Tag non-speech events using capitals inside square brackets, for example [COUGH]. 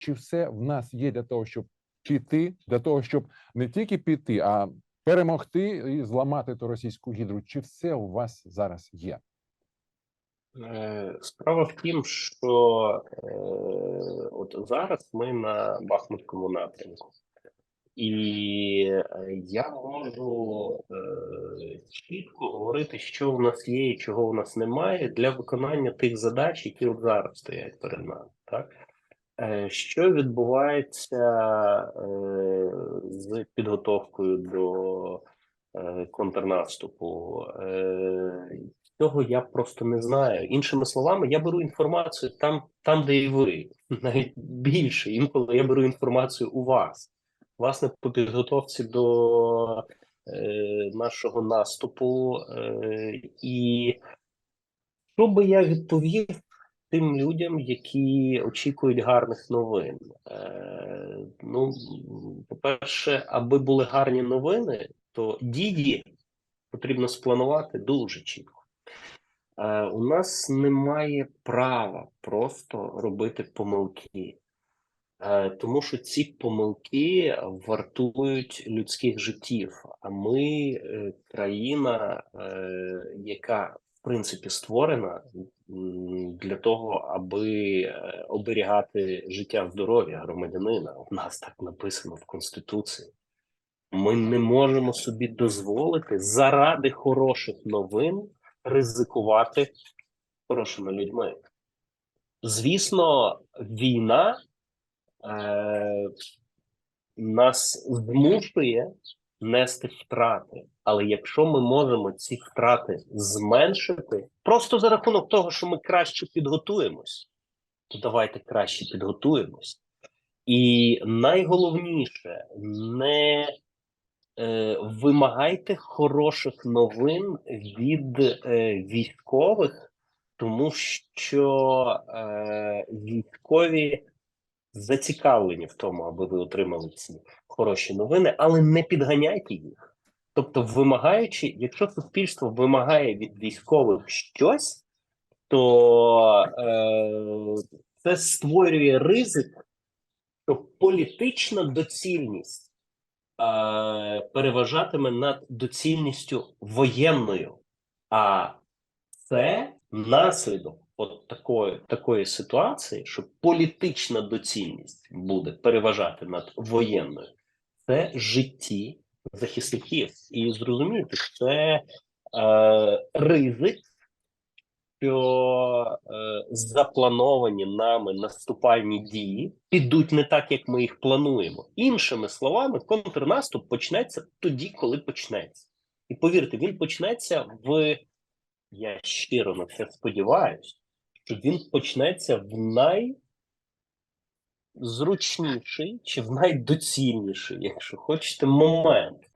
Чи все в нас є для того, щоб піти, для того, щоб не тільки піти, а перемогти і зламати ту російську гідру? Чи все у вас зараз є? Е, Справа в тім, що е, от зараз ми на Бахмутському напрямку, і е, я можу е, чітко говорити, що у нас є і чого у нас немає для виконання тих задач, які от зараз стоять перед нами. Так? Е, Що відбувається е, з підготовкою до е, контрнаступу? Цього я просто не знаю. Іншими словами, я беру інформацію там, там, де і ви, [LAUGHS] навіть більше. Інколи я беру інформацію у вас. Власне, по підготовці до е, нашого наступу. Е, і що би я відповів тим людям, які очікують гарних новин? Е, ну, по-перше, аби були гарні новини, то дії потрібно спланувати дуже чітко. Е, у нас немає права просто робити помилки, е, тому що ці помилки вартують людських життів. А ми е, країна, е, яка в принципі створена для того, аби е, оберігати життя здоров'я громадянина. У нас так написано в Конституції. Ми не можемо собі дозволити заради хороших новин ризикувати хорошими людьми. Звісно, війна е, нас змушує нести втрати. Але якщо ми можемо ці втрати зменшити, просто за рахунок того, що ми краще підготуємось, то давайте краще підготуємось. І найголовніше не е, вимагайте хороших новин від е, військових, тому що е, військові зацікавлені в тому, аби ви отримали ці хороші новини, але не підганяйте їх. Тобто, вимагаючи, якщо суспільство вимагає від військових щось, то е, це створює ризик, що політична доцільність е, переважатиме над доцільністю воєнною. А це наслідок от такої, такої ситуації, що політична доцільність буде переважати над воєнною, це житті захисників. І зрозуміти, це е, ризик, що е, заплановані нами наступальні дії підуть не так, як ми їх плануємо. Іншими словами, контрнаступ почнеться тоді, коли почнеться. І повірте, він почнеться в я щиро на це сподіваюся, він почнеться в найзручніший чи в найдоцільніший, якщо хочете, момент.